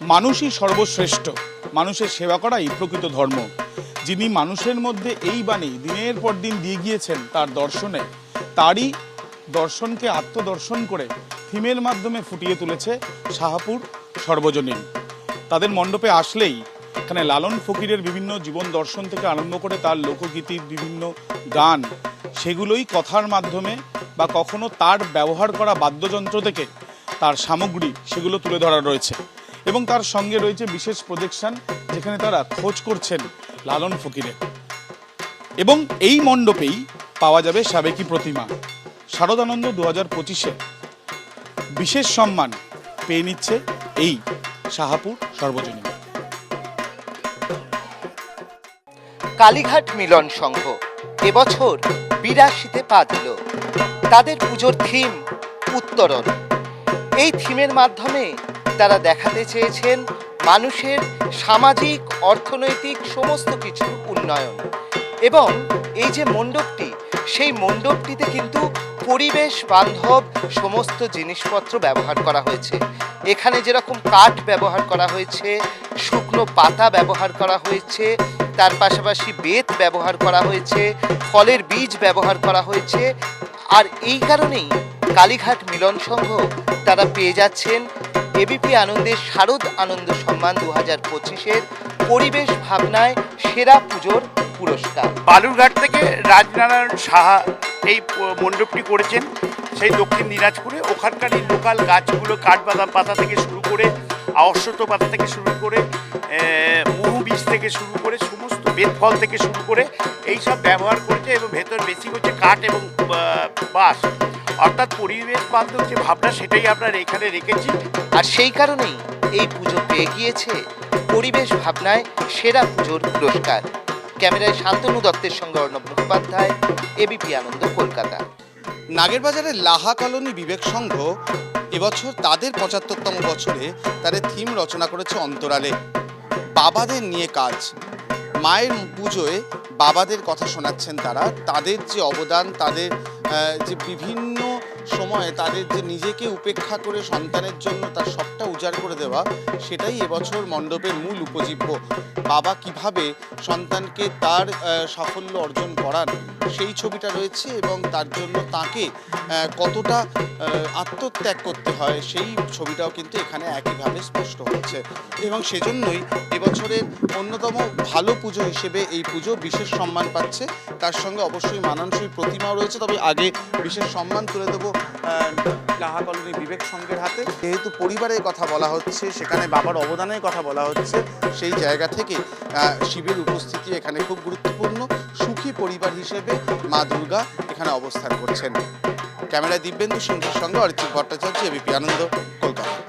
মানুষই সর্বশ্রেষ্ঠ। মানুষের সেবা করাই প্রকৃত ধর্ম। যিনি মানুষের মধ্যে এই বাণী দিনের পর দিন দিয়ে গিয়েছেন, তার দর্শনে, তারই দর্শনকে আত্মদর্শন করে থিমের মাধ্যমে ফুটিয়ে তুলেছে শাহাপুর সর্বজনীন। তাদের মণ্ডপে আসলেই এখানে লালন ফকিরের বিভিন্ন জীবন দর্শন থেকে আরম্ভ করে তার লোকগীতির বিভিন্ন গান, সেগুলোই কথার মাধ্যমে বা কখনো তার ব্যবহার করা বাদ্যযন্ত্র থেকে তার সামগ্রী সেগুলো তুলে ধরা রয়েছে। এবং তার সঙ্গে রয়েছে বিশেষ প্রজেকশন যেখানে তারা খোঁজ করছেন লালন ফকিরের। এবং এই মণ্ডপেই পাওয়া যাবে সাবেকি প্রতিমা। শারদানন্দ দু হাজার পঁচিশে বিশেষ সম্মান পেয়ে নিচ্ছে এই শাহাপুর সর্বজনীন। কালীঘাট মিলন সংঘ এবছর বিরাশিতে পা দিল। তাদের পুজোর থিম উত্তরণ। এই থিমের মাধ্যমে তারা দেখাতে চেয়েছেন মানুষের সামাজিক, অর্থনৈতিক সমস্ত কিছুর উন্নয়ন। এবং এই যে মণ্ডপটি, সেই মণ্ডপটিতে কিন্তু পরিবেশ বান্ধব সমস্ত জিনিসপত্র ব্যবহার করা হয়েছে। এখানে যেরকম কাঠ ব্যবহার করা হয়েছে, শুকনো পাতা ব্যবহার করা হয়েছে, তার পাশাপাশি বেত ব্যবহার করা হয়েছে, ফলের বীজ ব্যবহার করা হয়েছে। আর এই কারণেই কালীঘাট মিলন সংঘ তারা পেয়ে যাচ্ছেন এবিপি আনন্দের শারদ আনন্দ সম্মান দু হাজার পঁচিশের পরিবেশ ভাবনায় সেরা পুজোর পুরস্কার। বালুরঘাট থেকে রাজনারায়ণ সাহা এই মণ্ডপটি করেছেন। সেই দক্ষিণ দিনাজপুরে ওখানকার এই লোকাল গাছগুলো কাঠবাদাম পাতা থেকে শুরু করে অশ্বত পাতা থেকে শুরু করে মহু বীজ থেকে শুরু করে, সমস্ত বেত ফল থেকে শুরু করে এই সব ব্যবহার করেছে এবং ভেতর বেশি হচ্ছে কাঠ এবং বাঁশ। অর্থাৎ পরিবেশ বান্ধব যে ভাবনা, সেটাই আমরা এখানে রেখেছি। আর সেই কারণেই এই পুজো পেয়ে গিয়েছে পরিবেশ ভাবনায় সেরা পুজোর পুরস্কার। ক্যামেরায় শান্তনু দত্তের সঙ্গে অর্ণব মুখোপাধ্যায় এবিপি আনন্দ, কলকাতা। নাগেরবাজারের লাহা কলোনি বিবেক সংঘ এবছর তাদের পঁচাত্তরতম বছরে তাদের থিম রচনা করেছে অন্তরালে। বাবাদের নিয়ে কাজ। মায়ের পুজোয় বাবাদের কথা শোনাচ্ছেন তারা। তাদের যে অবদান, তাদের যে বিভিন্ন সময়ে তাদের যে নিজেকে উপেক্ষা করে সন্তানের জন্য তার সবটা উজাড় করে দেওয়া, সেটাই এবছর মণ্ডপের মূল উপজীব্য। বাবা কীভাবে সন্তানকে তার সাফল্য অর্জন করান, সেই ছবিটা রয়েছে এবং তার জন্য তাকে কতটা আত্মত্যাগ করতে হয়, সেই ছবিটাও কিন্তু এখানে একইভাবে স্পষ্ট হচ্ছে এবং সেজন্যই এবছরের অন্যতম ভালো পুজো হিসেবে এই পুজো বিশেষ সম্মান পাচ্ছে। তার সঙ্গে অবশ্যই মানানসই প্রতিমাও রয়েছে, তবে আগে বিশেষ সম্মান তুলে দেবো লাহা কলোনি বিবেক সংঘের হাতে। যেহেতু পরিবারের কথা বলা হচ্ছে, সেখানে বাবার অবদানের কথা বলা হচ্ছে, সেই জায়গা থেকে শিবের উপস্থিতি এখানে খুব গুরুত্বপূর্ণ। সুখী পরিবার হিসেবে মা দুর্গা এখানে অবস্থান করছেন। ক্যামেরায় দিব্যেন্দু সিংহের সঙ্গে অরিজিৎ ভট্টাচার্য, এবিপি আনন্দ, কলকাতা।